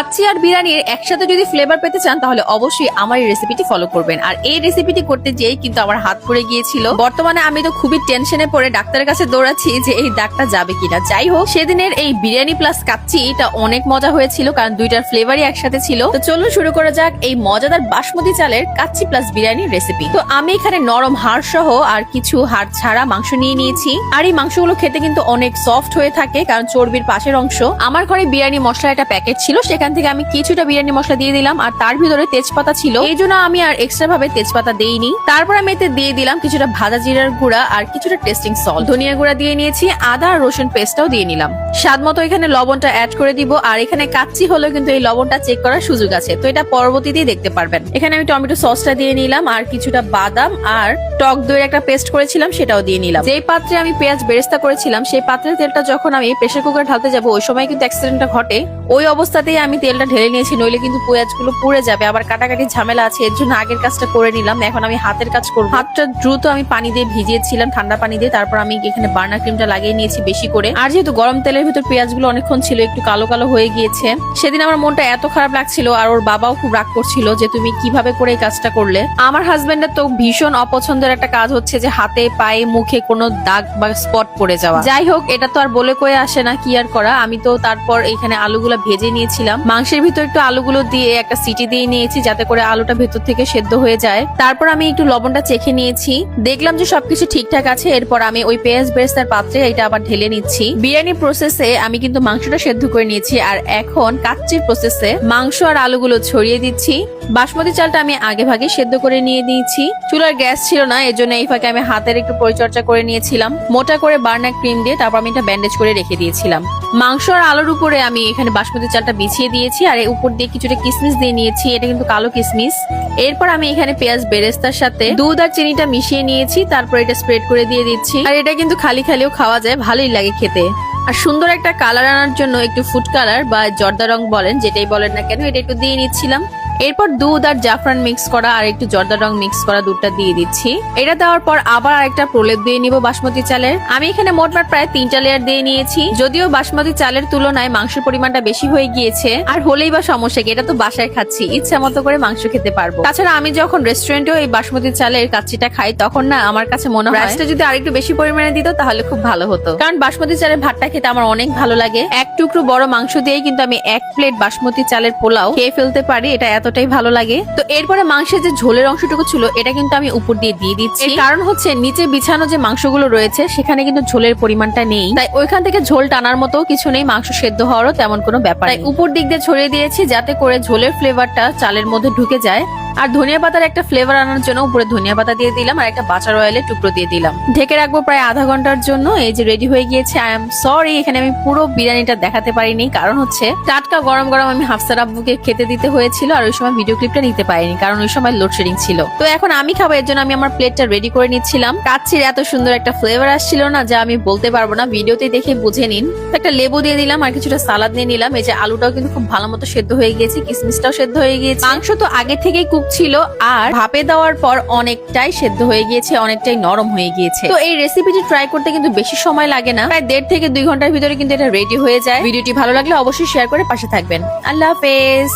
কাচ্চি আর বিরিয়ানির একসাথে যদি ফ্লেভার পেতে চান, তাহলে অবশ্যই আমার এই রেসিপিটি ফলো করবেন। আর এই রেসিপিটি করতে যেই কিন্তু আমার হাত পড়ে গিয়েছিল। বর্তমানে আমি তো খুবই টেনশনে পড়ে ডাক্তারের কাছে দৌড়াচ্ছি যে এই দাগটা যাবে কিনা। যাই হোক, সেদিনের এই বিরিয়ানি প্লাস কাচ্চি, এটা অনেক মজা হয়েছিল, কারণ দুইটার ফ্লেভারই একসাথে ছিল। তো চলুন শুরু করা যাক এই মজাদার বাসমতি চালের কাচ্চি প্লাস বিরিয়ানির রেসিপি তো আমি এখানে নরম হাড় সহ আর কিছু হাড় ছাড়া মাংস নিয়ে নিয়েছি। আর এই মাংসগুলো খেতে কিন্তু অনেক সফট হয়ে থাকে, কারণ চর্বির পাশের অংশ। আমার ঘরে বিরিয়ানি মশলা একটা প্যাকেট ছিল, সেখান থেকে আমি কিছুটা বিরিয়ানি মশলা দিয়ে দিলাম, আর তার ভিতরে তেজপাতা ছিল। এই জন্য আমি আর এক্সট্রা ভাবে তেজপাতা দেইনি। তারপর আমি এতে দিয়ে দিলাম কিছুটা ভাজা জিরার গুঁড়া আর কিছুটা টেস্টিং সল্ট ধনিয়া গুঁড়া দিয়ে নিয়েছি, আদা আর রসুন পেস্টটাও দিয়ে নিলাম। স্বাদ মতো এখানে লবণটা অ্যাড করে দিব, আর এখানে কাচ্চি হলেও কিন্তু এই লবণটা চেক করার সুযোগ আছে। তো এটা পরবর্তীতেই দেখতে পারবেন। এখানে আমি টমেটো সসটা দিয়ে নিলাম, আর কিছুটা বাদাম আর টক দইয়ের একটা পেস্ট করেছিলাম, সেটাও দিয়ে নিলাম। যেই পাত্রে আমি পেঁয়াজ বেরেস্তা করেছিলাম, সেই পাত্রের তেলটা যখন আমি প্রেসার কুকার ঢালতে যাব, ওই সময় কিন্তু অ্যাক্সিডেন্টটা ঘটে। ওই অবস্থাতেই আমি তেলটা ঢেলে নিয়েছি, নইলে কিন্তু পেঁয়াজগুলো পুড়ে যাবে। আবার কাটাকাটি ঝামেলা আছে, এর জন্য আগের কাজটা করে নিলাম। এখন আমি হাতের কাজ করব। হাতটা দ্রুত আমি পানি দিয়ে ভিজিয়েছিলাম, ঠান্ডা পানি দিয়ে। তারপর আমি এখানে বার্নার ক্রিমটা লাগিয়ে নিয়েছি বেশি করে। আর যেহেতু গরম তেলের ভিতর পেঁয়াজগুলো অনেকক্ষণ ছিল, একটু কালো কালো হয়ে গিয়েছে, সেদিন আমার মনটা এত খারাপ লাগছিল আর ওর বাবাও খুব রাগ করছিল যে, তুমি কীভাবে করে এই কাজটা করলে? আমার হাজবেন্ডের তো ভীষণ অপছন্দের একটা কাজ হচ্ছে যে, হাতে, পায়ে, মুখে কোনো দাগ বা স্পট পড়ে যাওয়া। যাই হোক, এটা তো আর বলে কয়ে আসে না, কি আর করা? আমি তো তারপর এখানে আলুগুলো ভেজে নিয়েছিলাম। মাংসের ভিতর একটু আলুগুলো দিয়ে একটা সিটি দিয়ে নিয়েছি, যাতে করে আলুটা ভেতর থেকে সেদ্ধ হয়ে যায়। তারপর আমি একটু লবণটা চেখে নিয়েছি। দেখলাম যে সবকিছু ঠিকঠাক আছে। এরপর আমি ওই পেঁয়াজ বেরেস্তার পাত্রে এটা আবার ঢেলে নিচ্ছি। বিরিয়ানি প্রসেসে আমি কিন্তু মাংসটা সেদ্ধ করে নিয়েছি। আর এখন কাচ্চির প্রসেসে মাংস আর আলুগুলো ছড়িয়ে দিচ্ছি। বাসমতি চালটা আমি আগে ভাগে সেদ্ধ করে নিয়ে নিয়েছি। চুলার গ্যাস ছিল না এর জন্য এই ফাঁকে আমি হাতের একটু পরিচর্যা করে নিয়েছিলাম। মোটা করে বার্নার ক্রিম দিয়ে তারপর আমি এটা ব্যান্ডেজ করে রেখে দিয়েছিলাম। মাংস আর আলুর উপরে আমি এখানে বাসমতি চালটা বিছিয়ে দিয়েছি আর উপর দিয়ে কিছুটা কিসমিস দিয়ে নিয়েছি, এটা কিন্তু কালো কিসমিস। এরপর আমি এখানে পেঁয়াজ বেরেস্তার সাথে দুধ আর চিনিটা মিশিয়ে নিয়েছি, তারপর এটা স্প্রেড করে দিয়ে দিচ্ছি। আর এটা কিন্তু খালি খালিও খাওয়া যায়, ভালোই লাগে খেতে। আর সুন্দর একটা কালার আনার জন্য একটু ফুড কালার বা জর্দা রং বলেন, যেটাই বলেন না কেন, এটা একটু দিয়ে নিচ্ছিলাম। এরপর দুধ আর জাফরান মিক্স করা আর একটু জর্দা রং মিক্স করা দুধটা দিয়ে দিচ্ছি। এটা দেওয়ার পর আবার আরেকটা প্রলেপ দিয়ে নিব বাসমতি চালের। আমি এখানে মোটমাট প্রায় তিনটা লেয়ার দিয়ে নিয়েছি। যদিও বাসমতি চালের তুলনায় মাংসের পরিমাণটা বেশি হয়ে গিয়েছে আর হলেই বা সমস্যা কি এটা তো বাসায় খাচ্ছি ইচ্ছা মতো করে মাংস খেতে পারব। তাছাড়া আমি যখন রেস্টুরেন্টেও এই বাসমতি চালের কাচ্চিটা খাই তখন না আমার কাছে মনে হয় যদি আরেকটু বেশি পরিমাণে দিত তাহলে খুব ভালো হতো। কারণ বাসমতি চালের ভাতটা খেতে আমার অনেক ভালো লাগে। এক টুকরো বড় মাংস দিয়ে কিন্তু আমি এক প্লেট বাসমতি চালের পোলাও খেয়ে ফেলতে পারি এটা এতটাই ভালো লাগে। তো এরপরে মাংসের যে ঝোলের অংশটুকু ছিল এটা কিন্তু আমি উপর দিয়ে দিয়ে দিচ্ছি। কারণ হচ্ছে নিচে বিছানো যে মাংসগুলো রয়েছে সেখানে কিন্তু ঝোলের পরিমাণটা নেই। তাই ওইখান থেকে ঝোল টানার মতো কিছু নেই মাংস সেদ্ধ হওয়ারও তেমন কোনো ব্যাপার তাই উপর দিক দিয়ে ছড়িয়ে দিয়েছি যাতে করে ঝোলের ফ্লেভারটা চালের মধ্যে ঢুকে যায়। আর ধনিয়া পাতার একটা ফ্লেভার আনার জন্য উপরে ধনিয়া পাতা দিয়ে দিলাম, আর একটা বাটার অয়েলের টুকরো দিয়ে দিলাম। ঢেকে রাখব প্রায় আধা ঘণ্টার জন্য, এই যে রেডি হয়ে গিয়েছে। আই এম সরি এখানে আমি পুরো বিরিয়ানিটা দেখাতে পারিনি, কারণ হচ্ছে টাটকা গরম গরম আমি হাফসার আব্বুকে খেতে দিতে হয়েছিল, আর ওই সময় ভিডিও ক্লিপটা নিতে পারিনি, কারণ ওই সময় লোডশেডিং ছিল। তো এখন আমি খাব, এর জন্য আমি আমার প্লেটটা রেডি করে নিচ্ছিলাম। কাচ্ছির এত সুন্দর একটা ফ্লেভার আসছিল না, যা আমি বলতে পারব না ভিডিওতে দেখে বুঝে নিন। একটা লেবু দিয়ে দিলাম, আর কিছুটা সালাদ নিয়ে নিলাম, এই যে আলুটাও কিন্তু খুব ভালো মতো সেদ্ধ হয়ে গিয়েছে, কিসমিসটাও সেদ্ধ হয়ে গিয়েছে। মাংস তো আগে থেকেই কুক ছিল আর ভাপে দেওয়ার পর অনেকটাই সেদ্ধ হয়ে গিয়েছে, অনেকটাই নরম হয়ে গিয়েছে। তো এই রেসিপিটি ট্রাই করতে কিন্তু বেশি সময় লাগে না। প্রায় দেড় থেকে দুই ঘণ্টার ভিতরে কিন্তু এটা রেডি হয়ে যায়। ভিডিওটি ভালো লাগলে অবশ্যই শেয়ার করে পাশে থাকবেন। আল্লাহ হাফেজ!